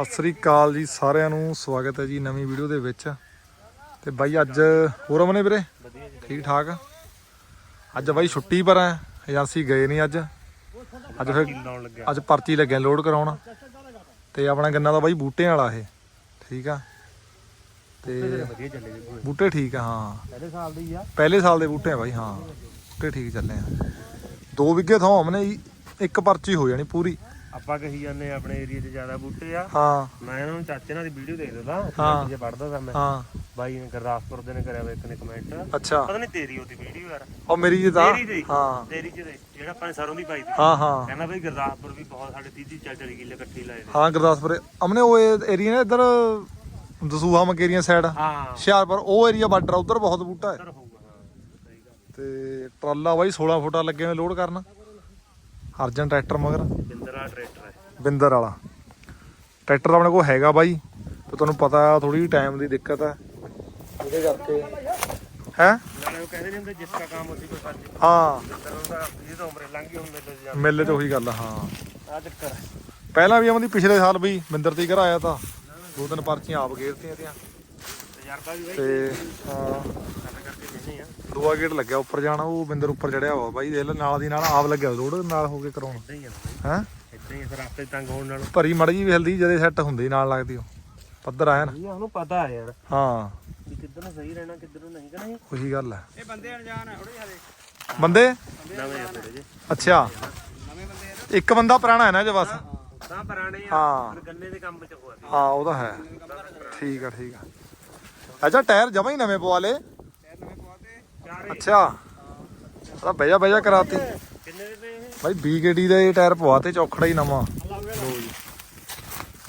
ਸਤਿ ਸ੍ਰੀ ਅਕਾਲ ਜੀ ਸਾਰਿਆਂ ਨੂੰ ਸਵਾਗਤ ਹੈ ਜੀ ਨਵੀਂ ਵੀਡੀਓ ਦੇ ਵਿੱਚ। ਤੇ ਬਾਈ ਅੱਜ ਹੋਰ ਅਮਨੇ ਵੀਰੇ? ਠੀਕ ਠਾਕ ਅੱਜ ਬਾਈ ਛੁੱਟੀ ਪਰ ਆ ਏਜੰਸੀ ਗਏ ਨਹੀਂ ਅੱਜ। ਅੱਜ ਫਿਰ ਅੱਜ ਪਰਚੀ ਲੱਗਿਆ ਲੋਡ ਕਰਾਉਣ। ਤੇ ਆਪਣਾ ਗੰਨਾ ਦਾ ਬਾਈ ਬੂਟਿਆਂ ਵਾਲਾ ਇਹ ਠੀਕ ਆ? ਤੇ ਬੂਟੇ ਠੀਕ ਆ ਹਾਂ। ਪਹਿਲੇ ਸਾਲ ਦੀ ਆ। ਪਹਿਲੇ ਸਾਲ ਦੇ ਬੂਟੇ ਆ ਬਾਈ ਹਾਂ। ਬੂਟੇ ਠੀਕ ਚੱਲੇ ਆ। ਦੋ ਵਿਗੇ ਥਾਂ ਅਮਨੇ ਇੱਕ ਪਰਚੀ ਹੋ ਜਾਣੀ ਪੂਰੀ। ਆਪਾਂ ਕਹੀ ਜਾਂਦੇ ਆ ਆਪਣੇ ਏਰੀਆ 'ਚ ਜ਼ਿਆਦਾ ਬੂਟੇ ਆ। ਹਾਂ। ਮੈਂ ਇਹਨਾਂ ਨੂੰ ਚਾਚੇ ਨਾਲ ਦੀ ਵੀਡੀਓ ਦੇਖ ਦਿੰਦਾ ਹਾਂ। ਜੇ ਪੜਦਾ ਤਾਂ ਮੈਂ। ਹਾਂ। ਬਾਈ ਨੇ ਗੁਰਦਾਸਪੁਰ ਦੇ ਨੇ ਕਰਿਆ ਵਾ ਇੱਕ ਨੇ ਕਮੈਂਟ ਅੱਛਾ। ਪਤਾ ਨਹੀਂ ਤੇਰੀ ਉਹਦੀ ਵੀਡੀਓ ਯਾਰ। ਉਹ ਮੇਰੀ ਜੀ ਤਾਂ? ਤੇਰੀ ਦੀ। ਹਾਂ। ਤੇਰੀ ਚ ਦੇ। ਜਿਹੜਾ ਆਪਾਂ ਨੇ ਸਰੋਂ ਦੀ ਪਾਈ ਦੀ ਹਾਂ ਹਾਂ। ਕਹਿੰਦਾ ਬਈ ਗੁਰਦਾਸਪੁਰ ਵੀ ਬਹੁਤ ਸਾਡੇ 30 40 40 ਕਿੱਲੇ ਇਕੱਠੇ ਹੀ ਲਾਏ ਨੇ। ਹਾਂ ਗੁਰਦਾਸਪੁਰ। ਅਮਨੇ ਉਹ ਏਰੀਆ ਨੇ ਇੱਧਰ ਦਸੂਹਾ ਮਕੇਰੀਆਂ ਸਾਈਡ ਹਾਂ। ਹੁਸ਼ਿਆਰਪੁਰ ਉਹ ਏਰੀਆ ਬਾਰਡਰ ਉਧਰ ਬਹੁਤ ਬੂਟਾ ਹੈ। ਸਰ ਹੋਊਗਾ ਹਾਂ। ਸਹੀ ਗੱਲ। ਤੇ ਟਰਾਲਾ ਬਾਈ 16 ਫੁੱਟਾ ਲੱਗੇ ਹੋਏ ਲੋਡ ਕਰਨ। ਅਰਜਨ ਟਰੈਕਟਰ ਮਗਰ? ਬਿੰਦਰਾ ਟਰੈਕਟਰ ਹੈ। ਬਿੰਦਰ ਵਾਲਾ। ਟਰੈਕਟਰ ਆਪਣੇ ਕੋਲ ਹੈਗਾ ਬਾਈ ਤੇ ਤੁਹਾਨੂੰ ਪਤਾ ਥੋੜੀ ਟਾਈਮ ਦੀ ਦਿੱਕਤ ਹੈ। ਉਹਦੇ ਕਰਕੇ। ਹੈ? ਨਾਲੇ ਉਹ ਕਹਿੰਦੇ ਨੇ ਹੁੰਦੇ ਜਿਸ ਦਾ ਕੰਮ ਉਸੇ ਕੋ ਸਾਜੀ ਹਾਂ। ਬਿੰਦਰ ਉਹਦਾ ਇਹ ਤਾਂ ਉਮਰੇ ਲੰਘ ਗਈ ਹੁਣ ਮੇਲੇ 'ਚ ਜਾ ਮੇਲੇ ਤੇ ਉਹੀ ਗੱਲ ਆ, ਹਾਂ। ਆ ਚੱਕਰ ਹੈ। ਪਹਿਲਾਂ ਵੀ ਆਮਦੀ ਪਿਛਲੇ ਸਾਲ ਵੀ ਬਿੰਦਰ ਤੇ ਹੀ ਘਰ ਆਇਆ ਤਾਂ। ਦੋ ਤਿੰਨ ਪਰਚੀਆਂ ਆਪ ਗੇਰਤੀਆਂ ਤੀਆਂ ਤਜਰਬਾ ਵੀ ਬਾਈ। ਤੇ ਹਾਂ। ਕਰਕੇ ਆ। ਦੂਆ ਗੇਟ ਲੱਗਿਆ ਉੱਪਰ ਜਾਣਾ ਉਹ ਬਿੰਦਰ ਉੱਪਰ ਚੜਿਆ ਹੋਇਆ ਬਾਈ ਦੇਖ ਲੈ ਨਾਲ ਦੀ ਨਾਲ ਆਪ ਲੱਗਿਆ ਲੋਡ ਨਾਲ ਹੋ ਕੇ ਕਰਾਉਣ। ਇਦਾਂ ਹੀ ਆ ਹੈ? ਇਦਾਂ ਹੀ ਆ, ਫਿਰ ਰਸਤੇ ਤੰਗ ਹੋਣ ਨਾਲ। ਭਰੀ ਮੜ ਜੀ ਵੀ ਹਲਦੀ ਜਦੇ ਸੈੱਟ ਹੁੰਦੀ ਨਾਲ ਲੱਗਦੀ ਉਹ। ਪੱਧਰ ਆਇਆ ਨਾ ਇਹ ਉਹਨੂੰ ਪਤਾ ਹੈ ਯਾਰ। ਹਾਂ। ਵੀ ਕਿੱਧਰ ਨੂੰ ਸਹੀ ਰਹਿਣਾ ਕਿੱਧਰ ਨੂੰ ਨਹੀਂ ਕਹਣਾ ਉਹੀ ਗੱਲ ਹੈ ਇਹ ਬੰਦੇ ਅਣਜਾਣ ਹੈ ਥੋੜੇ ਹਲੇ ਬੰਦੇ? ਨਵੇਂ ਆ ਥੋੜੇ ਜੇ ਅੱਛਾ। ਨਵੇਂ ਬੰਦੇ ਆ ਇੱਕ ਬੰਦਾ ਪੁਰਾਣਾ ਹੈ ਨਾ ਜੇ ਬਸ। ਤਾਂ ਪੁਰਾਣੇ ਆ ਹਾਂ। ਫਿਰ ਗੰਨੇ ਦੇ ਕੰਮ 'ਚ ਹੋਆ ਸੀ ਹਾਂ ਉਹਦਾ ਹੈ। ਠੀਕ ਆ ਠੀਕ ਆ। ਅੱਛਾ ਟਾਇਰ ਜਮਾ ਹੀ ਨਵੇਂ ਪਵਾ ਲੇ ਟਾਇਰ ਨਵੇਂ ਪਵਾਤੇ ਚਾਰੇ ਅੱਛਾ। ਉਹਦਾ ਬਈਆ ਬਈਆ ਕਰਾਤੀ। ਕਿੰਨੇ ਦੇ ਪਏ ਇਹ ਬਾਈ ਦਾ ਇਹ ਟਾਇਰ ਪਵਾਤੇ ਚੌਖੜਾ ਹੀ ਨਵਾਂ। ਲਓ ਜੀ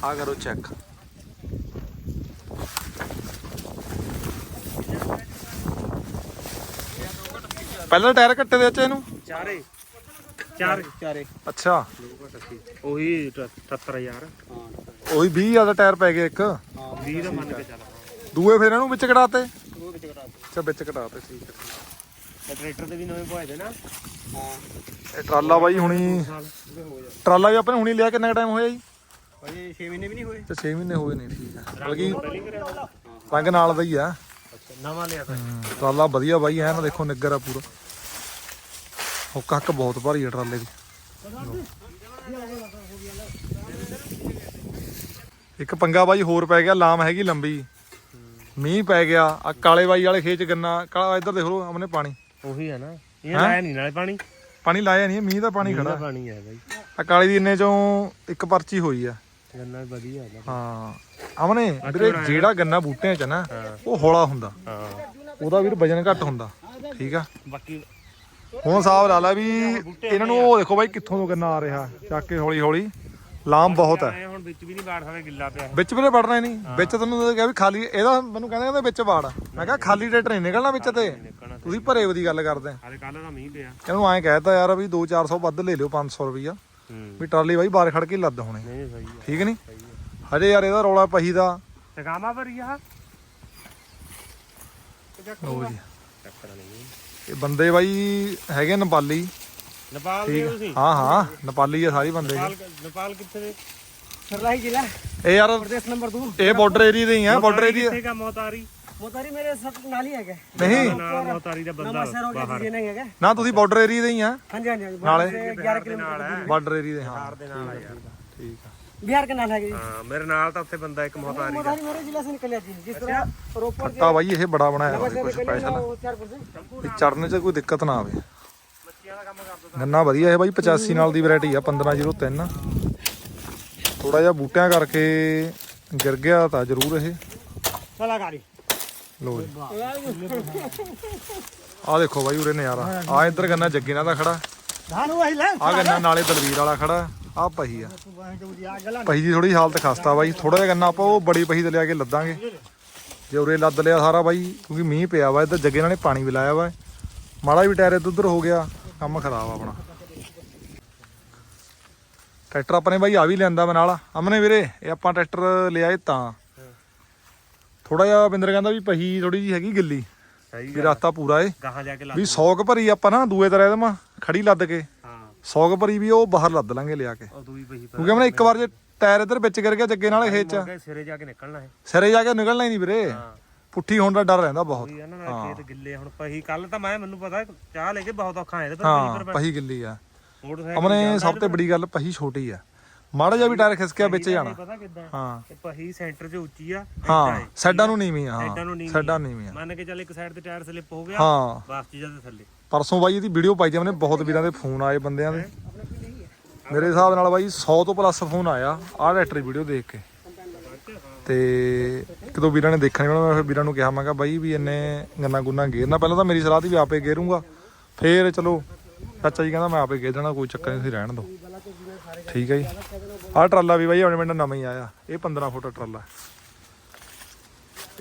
ਆ ਕਰੋ ਚੈੱਕ ਪਹਿਲਾਂ ਟਾਇਰ ਕੱਟੇ ਦੇ ਅੱਛਾ ਇਹਨੂੰ? ਚਾਰੇ। ਚਾਰ। ਚਾਰੇ। ਅੱਛਾ। ਉਹੀ 78000 ਉਹੀ 20 ਦਾ ਟਾਇਰ ਪੈ ਗਿਆ ਇੱਕ। 20 ਦਾ ਮੰਨ ਕੇ ਚੱਲ। ਦੂਏ ਫਿਰ ਇਹਨੂੰ ਵਿੱਚ ਕਢਾਤੇ ਉਹ ਵਿੱਚ ਕਟਾ ਅੱਛਾ ਕਢਾਤੇ ਠੀਕ ਹੈ। ਤੇ ਟਰੈਕਟਰ ਦੇ ਵੀ ਨਵੇਂ ਪਵਾਏ ਦੇ ਨਾ। ਹਾਂ। ਇਹ ਟਰਾਲਾ ਬਾਈ ਹੁਣੀ ਹੋ ਟਰਾਲਾ ਵੀ ਆਪਣੇ ਹੁਣੀ ਲਿਆ ਕਿੰਨਾ ਟਾਈਮ ਹੋਇਆ ਜੀ? ਭਾਈ 6 ਮਹੀਨੇ ਵੀ ਨਹੀਂ ਹੋਏ। ਤੇ 6 ਮਹੀਨੇ ਹੋਏ ਨੇ ਠੀਕ ਹੈ। ਬਲਕਿ? ਰੰਗ ਨਾਲ ਦਾ ਹੀ ਆ। ਅੱਛਾ ਨਵਾਂ ਲਿਆ ਤਾਂ ਟਰਾਲਾ ਵਧੀਆ ਬਾਈ ਐ ਨਾ ਦੇਖੋ ਨਿੱਗਰ ਆ ਪੂਰਾ। ਹੁੱਕ ਹੱਕ ਬਹੁਤ ਭਾਰੀ ਆ ਟਰਾਲੇ ਦੀ। ਇੱਕ ਪੰਗਾ ਬਾਈ ਹੋਰ ਪੈ ਗਿਆ ਲਾਮ ਹੈਗੀ ਲੰਬੀ। ਮੀਂਹ ਪੈ ਗਿਆ ਆ ਕਾਲੇ ਬਾਈ ਵਾਲੇ ਖੇਚ ਗੰਨਾ ਕਾਲਾ ਇੱਧਰ ਦੇਖ ਲਓ ਆਪਣੇ ਪਾਣੀ। ਉਹੀ ਹੈ ਨਾ ਇਹ ਲਾਇਆ ਨਹੀਂ ਨਾਲੇ ਪਾਣੀ। ਪਾਣੀ ਲਾਇਆ ਨਹੀਂ ਮੀਂਹ ਦਾ ਪਾਣੀ ਖੜਾ। ਪਾਣੀ ਹੈ ਬਾਈ। ਆ ਕਾਲੀ ਦੀ ਇੰਨੇ ਚੋਂ ਇੱਕ ਪਰਚੀ ਹੋਈ ਆ। ਗੰਨਾ ਵਧੀਆ ਹੈ। ਹਾਂ ਅਮਨੇ ਵੀਰੇ ਜਿਹੜਾ ਗੰਨਾ ਬੂਟਿਆਂ ਚ ਨਾ। ਉਹ ਹੌਲਾ ਹੁੰਦਾ। ਹਾਂ। ਉਹਦਾ ਵੀਰ ਵਜਨ ਘੱਟ ਹੁੰਦਾ। ਠੀਕ ਆ। ਬਾਕੀ ਹੁਣ ਹਿਸਾਬ ਲਾ ਲਾ ਵੀ ਇਹਨਾਂ ਨੂੰ ਉਹ ਦੇਖੋ ਬਾਈ ਕਿੱਥੋਂ ਤੋਂ ਗੰਨਾ ਆ ਰਿਹਾ ਚੱਕ ਕੇ ਹੌਲੀ ਹੌਲੀ ਲਾਮ ਬਹੁਤ ਹੈ। ਹੁਣ ਵਿੱਚ ਵੀ ਨਹੀਂ ਬਾੜ ਸਕਦੇ ਗਿੱਲਾ ਪਿਆ। ਵਿੱਚ ਵੀਰੇ ਵੜਨਾ ਹੀ ਨਹੀਂ। ਵਿੱਚ ਤੈਨੂੰ ਕਿਹਾ ਵੀ ਖਾਲੀ ਇਹਦਾ ਮੈਨੂੰ ਕਹਿੰਦੇ ਕਹਿੰਦੇ ਵਿੱਚ ਵਾੜ। ਮੈਂ ਕਿਹਾ ਖਾਲੀ ਟਰੈਕਟਰ ਨਹੀਂ ਨਿਕਲਣਾ ਵਿੱਚ ਤੇ। ਨਿਕਲਣਾ ਤੁਸੀਂ ਭਰੇ ਦੀ ਗੱਲ ਕਰਦੇ ਹਾਲੇ ਕੱਲ ਦਾ ਮੀਂਹ ਪਿਆ। ਇਹਨੂੰ ਐਂ ਕਹਿਤਾ ਯਾਰ ਵੀ 2-400 ਵੱਧ ਲੈ ਲਿਓ 500 ਰੁਪਈਆ। ਹੂੰ। ਵੀ ਟਰਾਲੀ ਬਾਈ ਬਾਹਰ ਖੜ ਕੇ ਲੱਦ ਹੋਣੇ। ਨਹੀਂ ਸਹੀ ਹੈ ਠੀਕ ਨਹੀਂ? ਹਜੇ ਯਾਰ ਇਹਦਾ ਰੌਲਾ ਪਹੀ ਦਾ ਟਕਾਮਾ ਭਰੀ ਆ। ਲਓ ਜੀ। ਚੱਕਰ ਨਹੀਂ। ਇਹ ਬੰਦੇ ਬਾਈ ਹੈਗੇ ਨੇਪਾਲੀ। ਨੇਪਾਲ ਦੇ ਤੁਸੀਂ? ਹਾਂ ਹਾਂ ਨੇਪਾਲੀ ਆ ਸਾਰੇ ਬੰਦੇ ਨੇਪਾਲ ਨੇਪਾਲ ਕਿੱਥੇ ਦੇ? ਸਰਲਾਈ ਜ਼ਿਲ੍ਹਾ। ਇਹ ਯਾਰ ਪ੍ਰਦੇਸ਼ ਨੰਬਰ 2 ਇਹ ਬਾਰਡਰ ਏਰੀਆ ਦੇ ਹੀ ਆ ਬਾਰਡਰ ਏਰੀਆ ਕਿੱਥੇ ਦਾ ਮੋਤਾਰੀ? ਮੋਤਾਰੀ ਮੇਰੇ ਸਭ ਨਾਲ ਹੀ ਹੈਗਾ। ਨਹੀਂ। ਮੋਤਾਰੀ ਦਾ ਬੰਦਾ ਬਾਹਰ। ਨਾ ਤੁਸੀਂ ਬਾਰਡਰ ਏਰੀਆ ਦੇ ਹੀ ਆ। ਹਾਂਜੀ ਹਾਂਜੀ ਨਾਲੇ? 11 ਕਿਲੋਮੀਟਰ ਬਾਰਡਰ ਏਰੀਆ ਦੇ ਹਾਂ। ਬਿਹਾਰ ਦੇ ਨਾਲ ਆ ਯਾਰ ਠੀਕ ਆ। ਬਿਹਾਰ ਦੇ ਨਾਲ ਹੈ ਹਾਂ ਮੇਰੇ ਨਾਲ ਤਾਂ ਉੱਥੇ ਬੰਦਾ ਇੱਕ ਮੋਤਾਰੀ ਮੋਤਾਰੀ ਮੇਰੇ ਜ਼ਿਲ੍ਹਾ ਸੇ ਨਿਕਲਿਆ ਜੀ। ਜਿਸ ਤਰ੍ਹਾਂ ਰੋਪੜ ਦਾ ਬਾਈ ਇਹ ਬੜਾ ਬਣਾਇਆ ਹੋਇਆ ਕੁਝ ਸਪੈਸ਼ਲ ਇਹ 'ਚ ਕੋਈ ਦਿੱਕਤ ਨਾ ਆਵੇ। ਗੰਨਾ ਵਧੀਆ ਹੈ ਬਾਈ 85 ਨਾਲ ਦੀ ਵੈਰਾਈਟੀ ਆ 1503 ਥੋੜਾ ਜਿਹਾ ਬੂਟਿਆਂ ਕਰਕੇ ਗਿਰ ਗਿਆ ਤਾਂ ਜ਼ਰੂਰ ਇਹ। ਕਲਾਕਾਰੀ। ਲੋ ਆ ਦੇਖੋ ਬਾਈ ਉਰੇ ਨਿਆਰਾ। ਆ ਇੱਧਰ ਗੰਨਾ ਜੱਗੇ ਨਾਲ ਦਾ ਖੜਾ। ਆ ਗੰਨਾ ਨਾਲੇ ਦਲਵੀਰ ਵਾਲਾ ਖੜਾ। ਆ ਪਹੀ ਆ। ਪਹੀ ਦੀ ਥੋੜੀ ਹਾਲਤ ਖਸਤਾ ਬਾਈ। ਥੋੜਾ ਜਿਹਾ ਗੰਨਾ ਆਪਾਂ ਉਹ ਬੜੀ ਪਹੀ ਤੇ ਲਿਆ ਕੇ ਲੱਦਾਂਗੇ। ਜੇ ਉਰੇ ਲੱਦ ਲਿਆ ਸਾਰਾ ਬਾਈ ਕਿਉਂਕਿ ਮੀਂਹ ਪਿਆ ਵਾ ਇੱਧਰ ਜੱਗੇ ਨਾਲੇ ਪਾਣੀ ਵੀ ਲਾਇਆ ਵਾ। ਮਾੜਾ ਵੀ ਟਾਇਰ ਇੱਧਰ ਉੱਧਰ ਹੋ ਗਿਆ। ਕੰਮ ਖਰਾਬ ਆ ਆਪਣਾ। ਟਰੈਕਟਰ ਆਪਣੇ ਬਾਈ ਆ ਵੀ ਲੈਂਦਾ ਮੈਂ ਨਾਲ। ਅਮਨੇ ਵੀਰੇ ਇਹ ਆਪਾਂ ਟਰੈਕਟਰ ਲਿਆਏ ਤਾਂ। ਥੋੜਾ ਜਿਹਾ ਬਿੰਦਰ ਕਹਿੰਦਾ ਵੀ ਪਹੀ ਥੋੜੀ ਜੀ ਹੈਗੀ ਗਿੱਲੀ। ਸਹੀ ਵੀ ਰਸਤਾ ਪੂਰਾ ਏ। ਗਾਹਾਂ ਜਾ ਕੇ ਲਾ ਵੀ 100 ਕ ਭਰੀ ਆਪਾਂ ਨਾ ਦੂਏ ਤਰ੍ਹਾਂ ਇਹਦੇ ਖੜੀ ਲੱਦ ਕੇ। ਹਾਂ। 100 ਕ ਭਰੀ ਵੀ ਉਹ ਬਾਹਰ ਲੱਦ ਲਾਂਗੇ ਲਿਆ ਕੇ। ਉਹ ਦੂਈ ਪਈ ਕਿਉਂਕਿ ਮੈਂ ਇੱਕ ਵਾਰ ਜੇ ਟਾਇਰ ਇੱਧਰ ਵਿੱਚ ਗਿਰ ਗਿਆ ਜੱਗੇ ਨਾਲ ਖੇਤ ਚ। ਅੱਗੇ ਸਿਰੇ ਜਾ ਕੇ ਨਿਕਲਣਾ ਹੈ। ਸਿਰੇ ਜਾ ਕੇ ਨਿਕਲਣਾ ਹੀ ਨਹੀਂ ਵੀਰੇ। ਹਾਂ। ਪੁੱਠੀ ਹੋਣ ਦਾ ਡਰ ਰਹਿੰਦਾ ਬਹੁਤ। ਉਹੀ ਆ ਨਾ ਨਾਲੇ ਖੇਤ ਗਿੱਲੇ ਹੁਣ ਪਹੀ ਕੱਲ ਤਾਂ ਮੈਂ ਮੈਨੂੰ ਪਤਾ ਚਾਹ ਲੈ ਕੇ ਬਹੁਤ ਔਖਾ ਹੈ ਇਹਦੇ ਪਰ ਹਾਂ ਪਹੀ ਗਿੱਲੀ ਆ। ਮੋਟਰਸਾਈਕਲ ਅਮਨੇ ਸਭ ਤੋਂ ਵੱਡੀ ਗੱਲ ਪਹੀ ਛੋਟੀ ਆ। ਮਾੜਾ ਜਿਹਾ ਵੀ ਟਾਇਰ ਖਿਸਕਿਆ ਵਿੱਚ ਜਾਣਾ। ਪਤਾ ਕਿੱਦਾਂ। ਹਾਂ। ਇਹ ਪਹੀ ਸੈਂਟਰ 'ਚ ਉੱਚੀ ਆ ਹਾਂ ਸਾਈਡਾਂ ਨੂੰ ਨੀਵੀਂ ਆ ਹਾਂ ਸਾਈਡਾਂ ਨੀਵੀਂ ਆ। ਮੰਨ ਕੇ ਚੱਲ ਇੱਕ ਸਾਈਡ ਤੇ ਟਾਇਰ ਸਲਿੱਪ ਹੋ ਗਿਆ ਹਾਂ। ਬਸ ਚੀਜ਼ਾਂ ਦੇ ਥੱਲੇ। ਪਰਸੋਂ ਬਾਈ ਇਹਦੀ ਵੀਡੀਓ ਪਾਈ ਜਾਂਦੇ ਬਹੁਤ ਵੀਰਾਂ ਦੇ ਫੋਨ ਆਏ ਬੰਦਿਆਂ ਦੇ। ਮੇਰੇ ਹਿਸਾਬ ਨਾਲ ਬਾਈ 100 ਤੋਂ ਪਲੱਸ ਫੋਨ ਆਇਆ ਆਹ ਟਰੈਕਟਰ ਦੀ ਵੀਡੀਓ ਦੇਖ ਕੇ। ਤੇ ਇੱਕ ਦੋ ਵੀਰਾਂ ਨੇ ਦੇਖਣੀ ਉਹਨਾਂ ਮੈਂ ਫਿਰ ਵੀਰਾਂ ਨੂੰ ਕਿਹਾ ਮੈਂ ਕਿਹਾ ਬਾਈ ਵੀ ਇੰਨੇ ਗੰਨਾ ਗੁੰਨਾ ਗੇਰਨਾ ਪਹਿਲਾਂ ਤਾਂ ਮੇਰੀ ਸਲਾਹ ਸੀ ਵੀ ਆਪੇ ਗੇਰੂੰਗਾ। ਫੇਰ ਚਲੋ ਚਾਚਾ ਜੀ ਕਹਿੰਦਾ ਮੈਂ ਆਪੇ ਗੇਰ ਦੇਣਾ ਕੋਈ ਚੱਕਰ ਨਹੀਂ ਤੁਸੀਂ ਰਹਿਣ ਦਿਓ। ਠੀਕ ਹੈ ਜੀ। ਆਹ ਟਰਾਲਾ ਵੀ ਬਾਈ ਆਪਣੇ ਪਿੰਡ ਨਵਾਂ ਹੀ ਆਇਆ। ਇਹ 15 ਫੁੱਟ ਟਰਾਲਾ।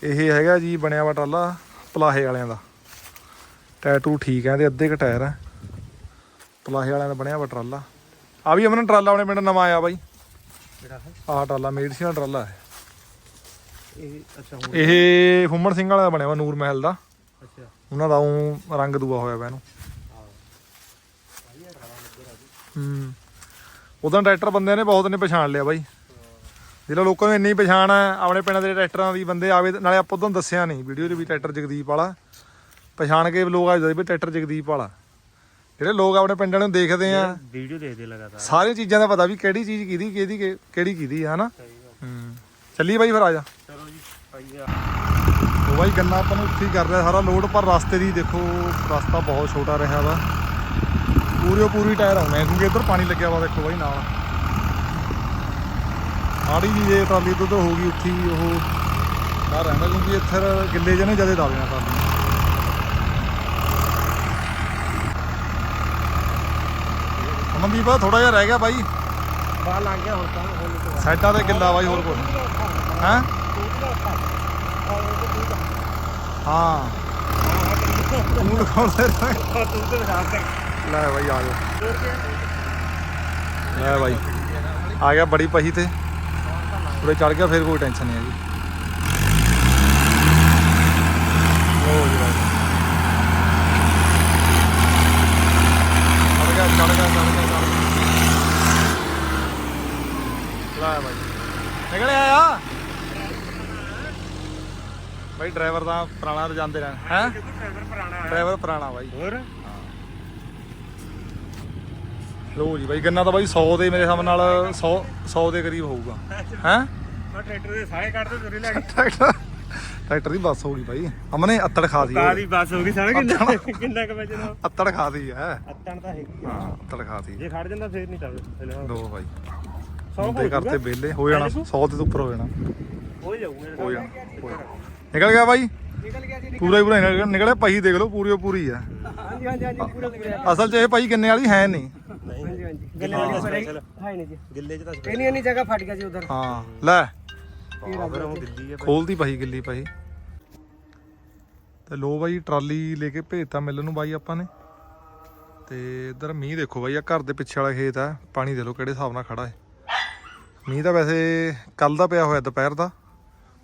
ਇਹ ਹੈਗਾ ਜੀ ਬਣਿਆ ਵਾ ਟਰਾਲਾ ਪਲਾਹੇ ਵਾਲਿਆਂ ਦਾ। ਟੈਟੂ ਠੀਕ ਹੈ ਤੇ ਅੱਧੇ ਕ ਟਾਇਰ ਹੈ। ਪਲਾਹੇ ਵਾਲਿਆਂ ਦਾ ਬਣਿਆ ਵਾ ਟਰਾਲਾ। ਆ ਵੀ ਅਮਨ ਟਰਾਲਾ ਆਪਣੇ ਪਿੰਡ ਨਵਾਂ ਆਇਆ ਬਾਈ। ਹੈ? ਆਹ ਟਰਾਲਾ ਮੇਡਸੀ ਦਾ ਟਰਾਲਾ ਹੈ। ਇਹ ਅੱਛਾ ਹੁਣ ਇਹ ਫੁੰਮਣ ਸਿੰਘ ਵਾਲਾ ਦਾ ਬਣਿਆ ਵਾ ਨੂਰ ਮਹਿਲ ਦਾ। ਅੱਛਾ। ਉਹਨਾਂ ਦਾ ਉਹ ਰੰਗ ਦੂਆ ਹੋਇਆ ਵਾ ਇਹਨੂੰ। ਹੂੰ। ਉਦੋਂ ਟਰੈਕਟਰ ਬੰਦਿਆਂ ਨੇ ਬਹੁਤ ਨੇ ਪਛਾਣ ਲਿਆ ਬਾਈ। ਜਿਹੜਾ ਲੋਕਾਂ ਨੂੰ ਇੰਨੀ ਪਛਾਣ ਹੈ ਆਪਣੇ ਪਿੰਡ ਦੇ ਟਰੈਕਟਰਾਂ ਦੀ ਬੰਦੇ ਆਵੇ ਨਾਲੇ ਆਪਾਂ ਉਦੋਂ ਦੱਸਿਆ ਨਹੀਂ ਵੀਡੀਓ 'ਚ ਵੀ ਟਰੈਕਟਰ ਜਗਦੀਪ ਵਾਲਾ। ਪਛਾਣ ਕੇ ਲੋਕ ਆ ਜਾਂਦੇ ਵੀ ਟਰੈਕਟਰ ਜਗਦੀਪ ਵਾਲਾ। ਜਿਹੜੇ ਲੋਕ ਆਪਣੇ ਪਿੰਡਾਂ ਨੂੰ ਦੇਖਦੇ ਆ ਵੀਡੀਓ ਦੇਖਦੇ ਲਗਾਤਾਰ। ਸਾਰੀਆਂ ਚੀਜ਼ਾਂ ਦਾ ਪਤਾ ਵੀ ਕਿਹੜੀ ਚੀਜ਼ ਕਿਹਦੀ ਕਿਹਦੀ ਕਿਹੜੀ ਕਿਹਦੀ ਆ ਹਨਾ? ਚੱਲੀ ਬਾਈ ਫਿਰ ਆ ਜਾ। ਆ ਉਹ ਬਾਈ ਗੰਨਾ ਆਪਾਂ ਨੂੰ ਉੱਥੇ ਹੀ ਕਰ ਰਿਹਾ ਸਾਰਾ ਲੋਡ ਪਰ ਰਸਤੇ ਦੀ ਦੇਖੋ ਰਸਤਾ ਬਹੁਤ ਛੋਟਾ ਰਿਹਾ ਵਾ। ਪੂਰੇ ਪੂਰੀ ਟਾਇਰ ਆਉਣੇ ਆ ਕਿਉਂਕਿ ਇੱਧਰ ਪਾਣੀ ਲੱਗਿਆ ਵਾ ਦੇਖੋ ਬਾਈ ਨਾਲ। ਆੜੀ ਜੀ ਜੇ ਟਰਾਲੀ ਤੋਂ ਹੋ ਗਈ ਉੱਥੀ ਉਹ ਬਾਹਰ ਰਹਿੰਦਾ ਕਿਉਂਕਿ ਇੱਥੇ ਗਿੱਲੇ ਜਿਹਨੇ ਜ਼ਿਆਦਾ ਦਾਲੀਆਂ ਟਰਾਲੀ। ਅਮਨਦੀਪ ਥੋੜਾ ਜਿਹਾ ਰਹਿ ਗਿਆ ਬਾਈ। ਬਾਹਰ ਲੰਘ ਗਿਆ ਤਾਂ ਹੁਣ ਤੋਂ ਸਾਈਡਾਂ ਤੇ ਗਿੱਲਾ ਬਾਈ ਹੋਰ ਕੁਝ ਹੈਂ? ਹਾਂ। ਤੂੰ ਲਗਾਉਂਦੇ ਰਹਿ ਤੂੰ ਤੇ ਵਿਖਾ ਦੇ ਲੈ ਬਾਈ, ਆ ਜਾ। ਲੈ ਬਾਈ। ਆ ਗਿਆ, ਬੜੀ ਪਹੀ ਤੇ। ਉਰੇ ਚੜ ਗਿਆ, ਫਿਰ ਕੋਈ ਟੈਨਸ਼ਨ ਨਹੀਂ ਹੈਗੀ ਲਓ ਜੀ ਬਾਈ ਚੜ ਗਿਆ ਚੜ ਗਿਆ ਚੜ ਗਿਆ ਚੜ ਗਿਆ ਲੈ ਬਾਈ ਨਿਕਲ ਆਇਆ ਬਾਈ ਡਰਾਈਵਰ ਦਾ ਪੁਰਾਣਾ ਰਜਾਂਦੇ ਰਹਿਣ। ਹੈ? ਡਰਾਈਵਰ ਪੁਰਾਣਾ ਹੈ ਡਰਾਈਵਰ ਪੁਰਾਣਾ ਬਾਈ। ਹੋਰ? ਲੋ ਜੀ ਬਾਈ ਗੰਨਾ ਤਾਂ ਬਾਈ 100 ਦੇ ਮੇਰੇ ਹਿਸਾਬ ਨਾਲ 100 100 ਦੇ ਕਰੀਬ ਹੋਊਗਾ। ਹੈ? ਮੈਂ ਟਰੈਕਟਰ ਦੇ ਸਾਏ ਕੱਢਦੇ ਤੁਰੇ ਲੈ ਗਏ ਟਰੈਕਟਰ ਟਰੈਕਟਰ ਦੀ ਬੱਸ ਹੋ ਗਈ ਬਾਈ। ਅਮਨੇ ਅੱਤੜ ਖਾ ਦੀ ਕਾਦੀ ਬੱਸ ਹੋ ਗਈ ਸਾਰਾ ਕਿੰਨਾ ਕਿੰਨਾ ਕੁ ਵਜਨ ਅੱਤੜ ਖਾ ਦੀ ਹੈ। ਅੱਤਣ ਤਾਂ ਆ। ਹਾਂ ਅੱਤੜ ਖਾ ਦੀ। ਜੇ ਖੜ ਜਾਂਦਾ ਫੇਰ ਨਹੀਂ ਫਿਲਹਾਲ ਲੋ ਬਾਈ। ਸੌ ਹੁੰਦੇ ਕਰਤੇ ਵਿਹਲੇ ਹੋ ਜਾਣਾ। 100 ਦੇ ਤੋਂ ਉੱਪਰ ਹੋ ਜਾਣਾ। ਹੋ ਜਾਊਗਾ। ਹੋ ਹੋ ਜਾਣਾ। ਨਿਕਲ ਗਿਆ ਬਾਈ? ਨਿਕਲ ਗਿਆ ਜੀ ਪੂਰਾ ਹੀ ਪੂਰਾ ਨਿਕਲ ਗਿਆ। ਨਿਕਲਿਆ ਪਹੀ ਦੇਖ ਲਓ ਪੂਰੀ ਓ ਪੂਰੀ ਆ। ਹਾਂਜੀ ਹਾਂਜੀ ਹਾਂਜੀ ਪੂਰਾ ਪੂਰਾ ਅਸਲ 'ਚ ਇਹ ਭਾਈ ਕਿੰਨੇ ਵਾਲੀ ਹੈ ਨਹੀਂ। ਹਾਂਜੀ ਹਾਂਜੀ। ਗੱਲੇ ਵਾਲੀ ਸਪੈਸ਼ਲ। ਹੈ ਨਹੀਂ ਜੀ। ਗਿੱਲੇ ਚ ਤਾਂ ਇੰਨੀ ਇੰਨੀ ਜਗ੍ਹਾ ਫਟ ਗਿਆ ਜੀ ਉਧਰ। ਹਾਂ ਲੈ। ਫਿਰ ਉਹ ਦਿੱਲੀ ਹੈ ਖੋਲਦੀ ਪਹੀ ਗਿੱਲੀ ਪਹੀ ਤੇ ਲੋ ਬਾਈ ਟਰਾਲੀ ਲੈ ਕੇ ਭੇਜਤਾ ਮਿਲ ਨੂੰ ਬਾਈ ਆਪਾਂ ਨੇ। ਤੇ ਇਧਰ ਮੀਂਹ ਦੇਖੋ ਬਾਈ ਆ ਘਰ ਦੇ ਪਿੱਛੇ ਵਾਲਾ ਖੇਤ ਆ। ਪਾਣੀ ਦੇ ਲੋ ਕਿਹੜੇ ਹਿਸਾਬ ਨਾਲ ਖੜਾ ਹੈ। ਮੀਂਹ ਤਾਂ ਵੈਸੇ ਕੱਲ ਦਾ ਪਿਆ ਹੋਇਆ ਦੁਪਹਿਰ ਦਾ।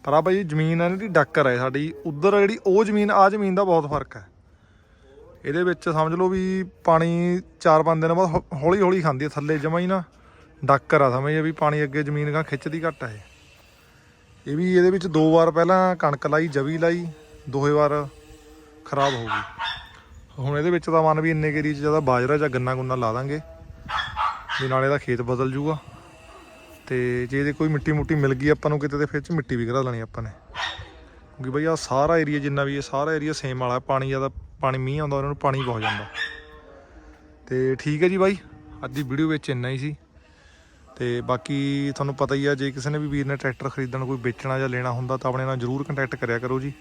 ਪਰ ਆ ਬਾਈ ਜ਼ਮੀਨ ਆ ਜਿਹੜੀ ਡੱਕਰ ਹੈ ਸਾਡੀ। ਉਧਰ ਜਿਹੜੀ ਉਹ ਜ਼ਮੀਨ ਆ ਜ਼ਮੀਨ ਦਾ ਬਹੁਤ ਫ਼ਰਕ ਹੈ ਇਹਦੇ ਵਿੱਚ ਸਮਝ ਲਓ ਵੀ ਪਾਣੀ 4-5 ਦਿਨ ਬਾਅਦ ਹੌਲੀ ਹੌਲੀ ਖਾਂਦੀ ਹੈ ਥੱਲੇ ਜਮਾ ਹੀ ਨਾ। ਡੱਕਰ ਆ ਸਮਝ ਵੀ ਪਾਣੀ ਅੱਗੇ ਜ਼ਮੀਨ ਗਾ ਖਿੱਚਦੀ ਘੱਟ ਹੈ ਇਹ। ਵੀ ਇਹਦੇ ਵਿੱਚ ਦੋ ਵਾਰ ਪਹਿਲਾਂ ਕਣਕ ਲਾਈ, ਜਵੀ ਲਾਈ, ਦੋਹੇ ਵਾਰ ਖਰਾਬ ਹੋ ਗਈ। ਹੁਣ ਇਹਦੇ ਵਿੱਚ ਤਾਂ ਮਨ ਵੀ ਇੰਨੇ ਏਰੀਏ 'ਚ ਜ਼ਿਆਦਾ ਬਾਜਰਾ ਜਾਂ ਗੰਨਾ ਗੁੰਨਾ ਲਾ ਦਾਂਗੇ। ਵੀ ਨਾਲੇ ਦਾ ਖੇਤ ਬਦਲ ਜੂਗਾ। ਤੇ ਜੇ ਇਹਦੇ ਕੋਈ ਮਿੱਟੀ ਮੁੱਟੀ ਮਿਲ ਗਈ ਆਪਾਂ ਨੂੰ ਕਿਤੇ ਤੇ ਫਿਰ ਚ ਮਿੱਟੀ ਵੀ ਘਰਾ ਲੈਣੀ ਆਪਾਂ ਨੇ। ਕਿਉਂਕਿ ਬਈ ਆ ਸਾਰਾ ਏਰੀਆ ਜਿੰਨਾ ਵੀ ਇਹ ਸਾਰਾ ਏਰੀਆ ਸੇਮ ਵਾਲਾ, ਪਾਣੀ ਜ਼ਿਆਦਾ ਪਾਣੀ ਮੀਂਹ ਆਉਂਦਾ ਉਹਨਾਂ ਨੂੰ ਪਾਣੀ ਬਹੁਤ ਜਾਂਦਾ। ਤੇ ਠੀਕ ਹੈ ਜੀ ਬਾਈ, ਅੱਜ ਦੀ ਵੀਡੀਓ ਵਿੱਚ ਇੰਨਾ ਹੀ ਸੀ। ਤੇ ਬਾਕੀ ਤੁਹਾਨੂੰ ਪਤਾ ਹੀ ਆ, ਜੇ ਕਿਸੇ ਨੇ ਵੀ ਵੀਰ ਨੇ ਟਰੈਕਟਰ ਖਰੀਦਣ ਕੋਈ ਵੇਚਣਾ ਜਾਂ ਲੈਣਾ ਹੁੰਦਾ ਤਾਂ ਆਪਣੇ ਨਾਲ ਜਰੂਰ ਕੰਟੈਕਟ ਕਰਿਆ ਕਰੋ ਜੀ।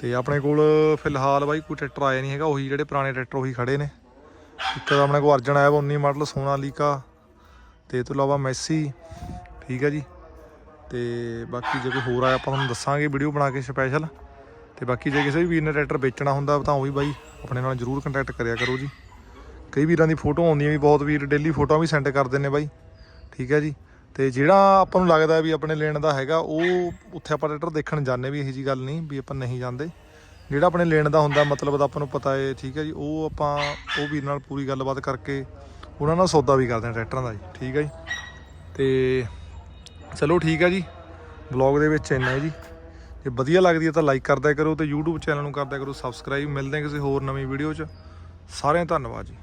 ਤੇ ਆਪਣੇ ਕੋਲ ਫਿਲਹਾਲ ਬਾਈ ਕੋਈ ਟਰੈਕਟਰ ਆਇਆ ਨਹੀਂ ਹੈਗਾ, ਉਹੀ ਜਿਹੜੇ ਪੁਰਾਣੇ ਟਰੈਕਟਰ ਉਹੀ ਖੜੇ ਨੇ। ਇੱਕ ਤਾਂ ਆਪਣੇ ਕੋਲ ਅਰਜਨ ਆਇਆ ਵਾ 19 ਮਾਡਲ ਸੋਨਾਲੀਕਾ ਤੇ ਇਹ ਤੋਂ ਇਲਾਵਾ ਮੈਸੀ, ਠੀਕ ਹੈ ਜੀ। ਤੇ ਬਾਕੀ ਜੇ ਕੋਈ ਹੋਰ ਆਇਆ, ਆਪਾਂ ਤੁਹਾਨੂੰ ਦੱਸਾਂਗੇ ਵੀਡੀਓ ਬਣਾ ਕੇ ਸਪੈਸ਼ਲ ਤੇ ਬਾਕੀ ਜੇ ਕਿਸੇ ਵੀ ਵੀਰ ਨੇ ਟਰੈਕਟਰ ਵੇਚਣਾ ਹੁੰਦਾ, ਤਾਂ ਉਹ ਵੀ ਬਾਈ ਆਪਣੇ ਨਾਲ ਜਰੂਰ ਕੰਟੈਕਟ ਕਰਿਆ ਕਰੋ ਜੀ। ਕਈ ਵੀਰਾਂ ਦੀ ਫੋਟੋ ਆਉਂਦੀਆਂ ਵੀ ਬਹੁਤ, ਵੀਰ ਡੇਲੀ ਫੋਟੋਆਂ ਵੀ ਸੈਂਡ ਕਰਦੇ ਨੇ ਬਾਈ। ਠੀਕ ਹੈ ਜੀ। ਤੇ ਜਿਹੜਾ ਆਪਾਂ ਨੂੰ ਲੱਗਦਾ ਵੀ ਆਪਣੇ ਲੈਣ ਦਾ ਹੈਗਾ, ਉਹ ਉੱਥੇ ਆਪਾਂ ਟਰੈਕਟਰ ਦੇਖਣ ਜਾਂਦੇ ਵੀ, ਇਹੋ ਜੀ ਗੱਲ ਨਹੀਂ ਵੀ ਆਪਾਂ ਨਹੀਂ ਜਾਂਦੇ। ਜਿਹੜਾ ਆਪਣੇ ਲੈਣ ਦਾ ਹੁੰਦਾ, ਮਤਲਬ ਦਾ ਆਪਾਂ ਨੂੰ ਪਤਾ ਹੈ ਠੀਕ ਹੈ ਜੀ। ਉਹ ਆਪਾਂ, ਉਹ ਵੀਰ ਨਾਲ ਪੂਰੀ ਗੱਲਬਾਤ ਕਰਕੇ ਉਹਨਾਂ ਨਾਲ ਸੌਦਾ ਵੀ ਕਰਦੇ ਆ ਟਰੈਕਟਰਾਂ ਦਾ ਜੀ, ਠੀਕ ਹੈ ਜੀ? ਤੇ ਚਲੋ ਠੀਕ ਆ ਜੀ ਵਲੌਗ ਦੇ ਵਿੱਚ ਇੰਨਾ ਹੈ ਜੀ। ਜੇ ਵਧੀਆ ਲੱਗਦੀ ਹੈ ਤਾਂ ਲਾਈਕ ਕਰਦਿਆ ਕਰੋ ਤੇ YouTube ਚੈਨਲ ਨੂੰ ਕਰਦਿਆ ਕਰੋ ਸਬਸਕ੍ਰਾਈਬ ਮਿਲਦੇ ਹਾਂ ਕਿਸੇ ਹੋਰ ਨਵੀਂ ਵੀਡੀਓ 'ਚ। ਸਾਰਿਆਂ ਦਾ ਧੰਨਵਾਦ ਜੀ।